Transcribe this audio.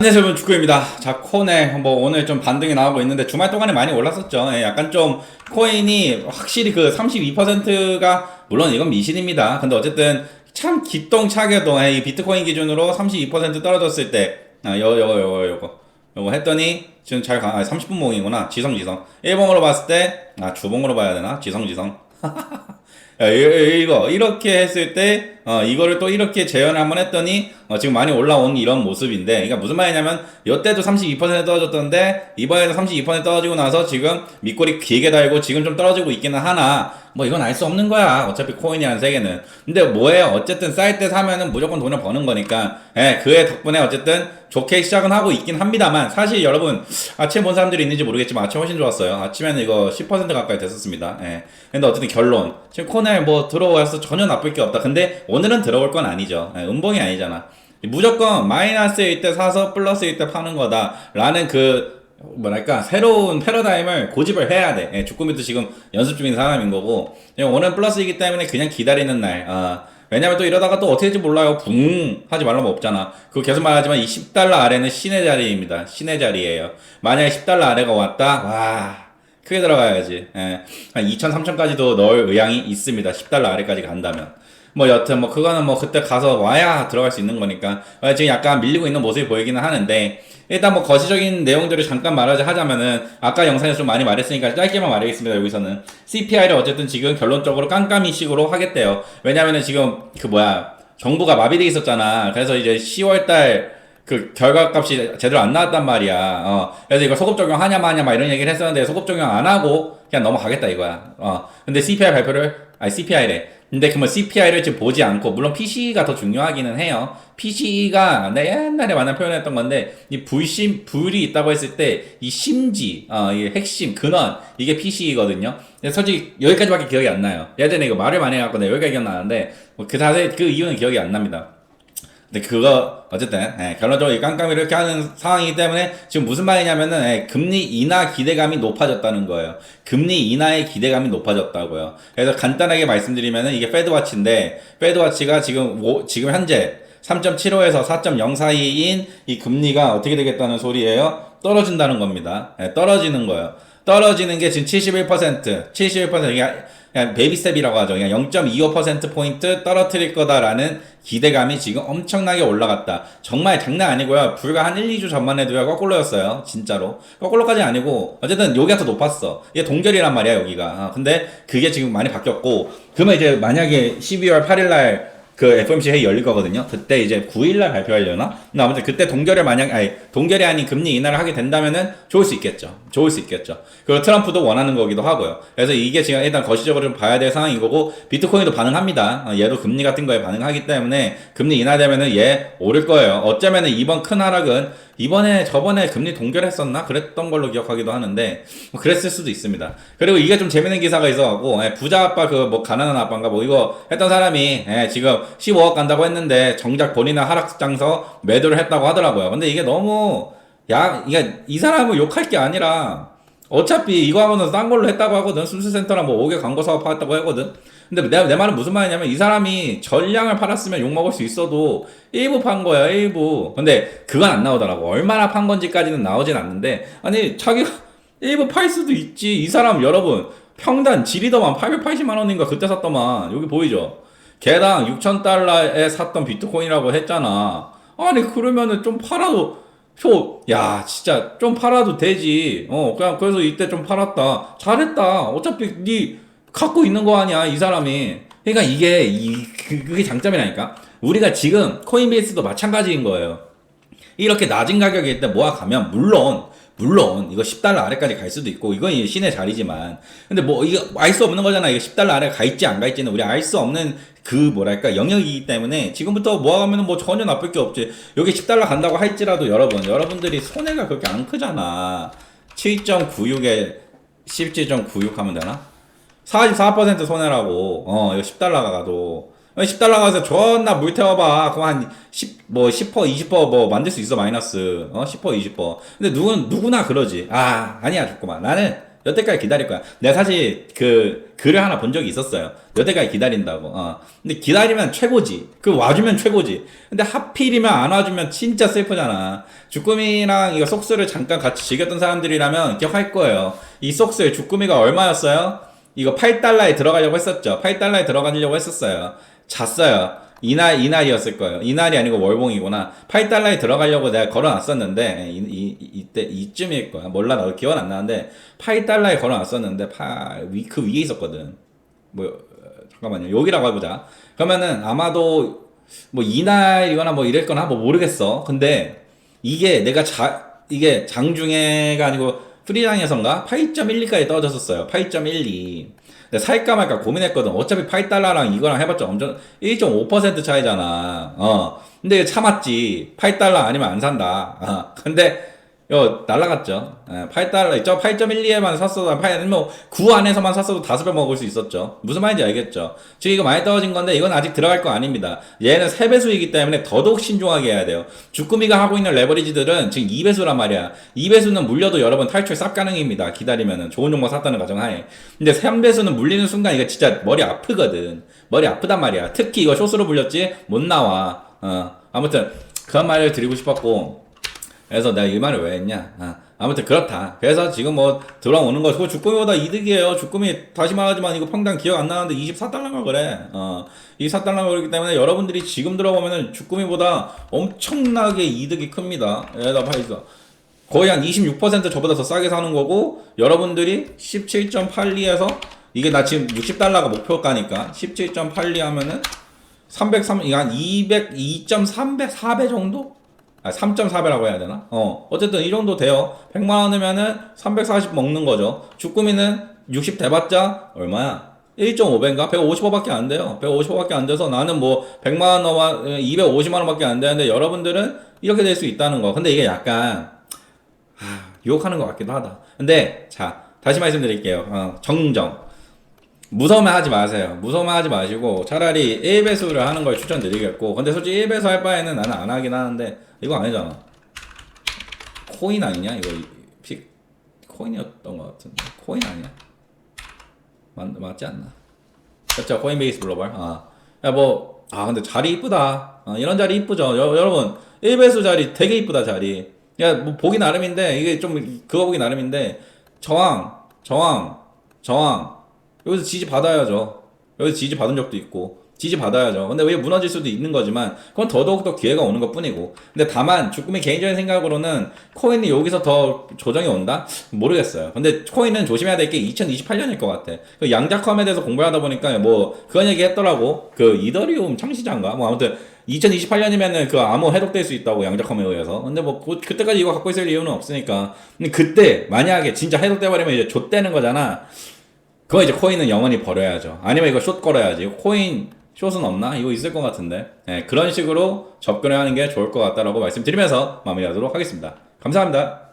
안녕하세요 여러분 축구입니다. 자 코네 뭐 오늘 좀 반등이 나오고 있는데 주말 동안에 많이 올랐었죠. 예, 약간 좀 코인이 확실히 그 32%가 물론 이건 미신입니다. 근데 어쨌든 참 기똥차게도 예, 이 비트코인 기준으로 32% 떨어졌을 때 아, 요, 요, 요, 요거 요거 했더니 지금 잘 가, 아, 30분 봉이구나. 지성 지성. 1봉으로 봤을 때 아 주봉으로 봐야 되나? 지성 지성. 야, 이- 이거 이렇게 했을 때 어, 이거를 또 이렇게 재현을 한번 했더니 어, 지금 많이 올라온 이런 모습인데 그러니까 무슨 말이냐면 이때도 32% 떨어졌던데 이번에도 32% 떨어지고 나서 지금 밑꼬리 길게 달고 지금 좀 떨어지고 있기는 하나. 뭐 이건 알 수 없는 거야. 어차피 코인이라는 세계는. 근데 뭐예요 어쨌든 쌀 때 사면은 무조건 돈을 버는 거니까 예, 그의 덕분에 어쨌든 좋게 시작은 하고 있긴 합니다만 사실 여러분 아침에 본 사람들이 있는지 모르겠지만 아침 훨씬 좋았어요. 아침에는 이거 10% 가까이 됐었습니다. 예. 근데 어쨌든 결론. 지금 코넬 뭐 들어와서 전혀 나쁠 게 없다. 근데 오늘 은 들어올 건 아니죠. 예, 음봉이 아니잖아. 무조건 마이너스일 때 사서 플러스일 때 파는 거다. 라는 그 뭐랄까 새로운 패러다임을 고집을 해야 돼. 예, 주꾸미도 지금 연습 중인 사람인 거고. 그냥 오늘 플러스이기 때문에 그냥 기다리는 날. 아, 왜냐면 또 이러다가 또 어떻게 될지 몰라요. 붕! 하지 말라면 없잖아. 그거 계속 말하지만 이 10달러 아래는 신의 자리입니다. 신의 자리예요. 만약에 10달러 아래가 왔다? 와 크게 들어가야지. 예. 한 2천 3천까지도 넣을 의향이 있습니다. 10달러 아래까지 간다면 뭐 여튼 뭐 그거는 뭐 그때 가서 와야 들어갈 수 있는 거니까 어, 지금 약간 밀리고 있는 모습이 보이기는 하는데 일단 뭐 거시적인 내용들을 잠깐 말하자 하자면은 아까 영상에서 좀 많이 말했으니까 짧게만 말하겠습니다 여기서는 CPI를 어쨌든 지금 결론적으로 깜깜이 식으로 하겠대요 왜냐면은 지금 그 뭐야 정부가 마비돼 있었잖아 그래서 이제 10월달 그 결과값이 제대로 안 나왔단 말이야. 어. 그래서 이거 소급 적용하냐 마냐 막 이런 얘기를 했었는데 소급 적용 안 하고 그냥 넘어가겠다 이거야. 어. 근데 CPI 발표를 아니 CPI래. 근데 그뭐 CPI를 지금 보지 않고 물론 PC가 더 중요하기는 해요. PC가 내 옛날에 만난 표현했던 건데 이 불심 불이 있다고 했을 때 이 심지 어, 이 핵심 근원 이게 PC거든요. 솔직히 여기까지밖에 기억이 안 나요. 예전에 이거 말을 많이 해갖고 내가 여기까지 기억나는데 뭐 그 자세 그 이유는 기억이 안 납니다. 근데 그거 어쨌든 예, 결론적으로 이 깜깜이를 이렇게 하는 상황이기 때문에 지금 무슨 말이냐면은 예, 금리 인하 기대감이 높아졌다는 거예요. 금리 인하의 기대감이 높아졌다고요. 그래서 간단하게 말씀드리면은 이게 페드와치인데 페드와치가 지금 오- 지금 현재 3.75에서 4.0 사이인 이 금리가 어떻게 되겠다는 소리예요? 떨어진다는 겁니다. 예, 떨어지는 거예요. 떨어지는 게 지금 71%, 71% 이게 그냥 베이비 스텝이라고 하죠. 그냥 0.25% 포인트 떨어뜨릴 거다라는 기대감이 지금 엄청나게 올라갔다. 정말 장난 아니고요. 불과 한 1, 2주 전만 해도요. 거꾸로였어요. 진짜로. 거꾸로까지 아니고 어쨌든 여기가 더 높았어. 이게 동결이란 말이야, 여기가. 아, 근데 그게 지금 많이 바뀌었고 그러면 이제 만약에 12월 8일 날 그 FOMC 회의 열릴 거거든요. 그때 이제 9일날 발표하려나? 근데 아무튼 그때 동결을 만약, 아니, 동결이 아닌 금리 인하를 하게 된다면은 좋을 수 있겠죠. 좋을 수 있겠죠. 그리고 트럼프도 원하는 거기도 하고요. 그래서 이게 지금 일단 거시적으로 좀 봐야 될 상황인 거고, 비트코인도 반응합니다. 어, 얘도 금리 같은 거에 반응하기 때문에 금리 인하되면은 얘 오를 거예요. 어쩌면은 이번 큰 하락은 이번에 저번에 금리 동결했었나 그랬던 걸로 기억하기도 하는데 뭐 그랬을 수도 있습니다. 그리고 이게 좀 재밌는 기사가 있어갖고 예, 부자 아빠 그 뭐 가난한 아빠인가 뭐 이거 했던 사람이 예, 지금 15억 간다고 했는데 정작 본인은 하락장서 매도를 했다고 하더라고요. 근데 이게 너무 야 이게 이 사람을 욕할 게 아니라 어차피 이거 하고는 딴 걸로 했다고 하거든. 순수센터랑 뭐 5개 광고 사업 했다고 하거든. 근데 내, 내 말은 무슨 말이냐면 이 사람이 전량을 팔았으면 욕 먹을 수 있어도 일부 판 거야, 일부. 근데 그건 안 나오더라고. 얼마나 판 건지까지는 나오진 않는데 아니 자기가 일부 팔 수도 있지. 이 사람 여러분 평단 지리더만 880만 원인가 그때 샀더만 여기 보이죠? 개당 6천 달러에 샀던 비트코인이라고 했잖아. 아니 그러면은 좀 팔아도 표, 야, 진짜 좀 팔아도 되지. 어, 그냥 그래서 이때 좀 팔았다. 잘했다. 어차피 네 갖고 있는 거 아니야, 이 사람이. 그러니까 이게 이 그, 그게 장점이라니까. 우리가 지금 코인베이스도 마찬가지인 거예요. 이렇게 낮은 가격일 때 모아가면 물론 물론 이거 10달러 아래까지 갈 수도 있고 이건 이 신의 자리지만 근데 뭐 이거 알 수 없는 거잖아. 이거 10달러 아래 가 있지 안가 있지는 우리 알 수 없는 그 뭐랄까 영역이기 때문에 지금부터 모아가면 뭐 전혀 나쁠 게 없지. 여기 10달러 간다고 할지라도 여러분 여러분들이 손해가 그렇게 안 크잖아. 7.96에 17.96 하면 되나? 44% 손해라고. 어 이거 10달러가 가도 10달러 가서 존나 물 태워봐. 그럼 한 10, 뭐 10%, 20%뭐 만들 수 있어, 마이너스. 어, 10%, 20%. 근데 누군, 누구나 그러지. 아, 아니야, 좋구만. 나는 여태까지 기다릴 거야. 내가 사실 그 글을 하나 본 적이 있었어요. 여태까지 기다린다고. 어. 근데 기다리면 최고지. 그 와주면 최고지. 근데 하필이면 안 와주면 진짜 슬프잖아. 주꾸미랑 이거 속수를 잠깐 같이 즐겼던 사람들이라면 기억할 거예요. 이 속수의 주꾸미가 얼마였어요? 이거 8달러에 들어가려고 했었죠. 8달러에 들어가려고 했었어요. 잤어요. 이날, 이날이었을 거예요. 이날이 아니고 월봉이구나. 8달러에 들어가려고 내가 걸어놨었는데, 이, 이, 이때, 이쯤일 거야. 몰라, 나도 기억 안 나는데, 8달러에 걸어놨었는데, 8, 위, 그 위에 있었거든. 뭐, 어, 잠깐만요. 여기라고 해보자. 그러면은 아마도, 뭐, 이날이거나 뭐 이랬거나 뭐 모르겠어. 근데, 이게 내가 자, 이게 장중에가 아니고, 프리장에선가 8.12까지 떨어졌었어요. 8.12. 근데 살까 말까 고민했거든. 어차피 8달러랑 이거랑 해봤자 엄청 1.5% 차이잖아. 어. 근데 참았지. 8달러 아니면 안 산다. 어. 근데 요 날라갔죠. 예, 8달러. 저 8.12에만 샀어도 8 아니면 9 안에서만 샀어도 다섯 배 먹을 수 있었죠. 무슨 말인지 알겠죠. 지금 이거 많이 떨어진 건데 이건 아직 들어갈 거 아닙니다. 얘는 3배수이기 때문에 더더욱 신중하게 해야 돼요. 주꾸미가 하고 있는 레버리지들은 지금 2배수란 말이야. 2배수는 물려도 여러분 탈출 쌉 가능입니다. 기다리면은 좋은 종목 샀다는 가정하에. 근데 3배수는 물리는 순간 이거 진짜 머리 아프거든. 머리 아프단 말이야. 특히 이거 쇼스로 물렸지 못 나와. 어. 아무튼 그런 말을 드리고 싶었고 그래서 내가 이 말을 왜 했냐? 아, 아무튼 그렇다. 그래서 지금 뭐 들어오는 거, 그거 주꾸미보다 이득이에요. 주꾸미 다시 말하지만 이거 평당 기억 안 나는데 24달러가 그래. 어, 24달러가 그렇기 때문에 여러분들이 지금 들어보면은 주꾸미보다 엄청나게 이득이 큽니다. 여기다 봐 있어. 거의 한 26% 저보다 더 싸게 사는 거고 여러분들이 17.82에서 이게 나 지금 60달러가 목표가니까 17.82 하면은 303, 이게 한 200, 2.3배, 4배 정도? 아, 3.4배라고 해야 되나? 어, 어쨌든 이 정도 돼요. 100만 원이면은 340 먹는 거죠. 주꾸미는 60 대봤자 얼마야? 1.5배인가? 150원밖에 안 돼요. 150원밖에 안 돼서 나는 뭐 100만 원 넘어 250만 원밖에 안 되는데 여러분들은 이렇게 될 수 있다는 거. 근데 이게 약간 아, 유혹하는 것 같기도 하다. 근데 자 다시 말씀드릴게요. 어, 정정. 무서우면 하지 마세요. 무서우면 하지 마시고 차라리 1배수를 하는 걸 추천드리겠고 근데 솔직히 1배수 할 바에는 나는 안 하긴 하는데 이거 아니잖아. 코인 아니냐? 이거 픽 코인이었던 것 같은데 코인 아니야? 맞, 맞지 않나? 그렇죠 코인베이스 글로벌 아. 아야뭐 아 근데 자리 이쁘다 아, 이런 자리 이쁘죠 여, 여러분 1배수 자리 되게 이쁘다 자리 야뭐 보기 나름인데 이게 좀 그거 보기 나름인데 저항 저항 저항 여기서 지지 받아야죠. 여기서 지지 받은 적도 있고 지지 받아야죠. 근데 왜 무너질 수도 있는 거지만 그건 더더욱 더 기회가 오는 것 뿐이고. 근데 다만 주꾸미 개인적인 생각으로는 코인이 여기서 더 조정이 온다? 모르겠어요. 근데 코인은 조심해야 될 게 2028년일 것 같아. 그 양자컴에 대해서 공부하다 보니까 뭐 그런 얘기 했더라고. 그 이더리움 창시자인가? 뭐 아무튼 2028년이면은 그 암호 해독될 수 있다고 양자컴에 의해서. 근데 뭐 그- 그때까지 이거 갖고 있을 이유는 없으니까. 근데 그때 만약에 진짜 해독돼 버리면 이제 좆되는 거잖아. 그거 이제 코인은 영원히 버려야죠. 아니면 이거 숏 걸어야지. 코인 숏은 없나? 이거 있을 것 같은데. 네, 그런 식으로 접근을 하는 게 좋을 것 같다라고 말씀드리면서 마무리하도록 하겠습니다. 감사합니다.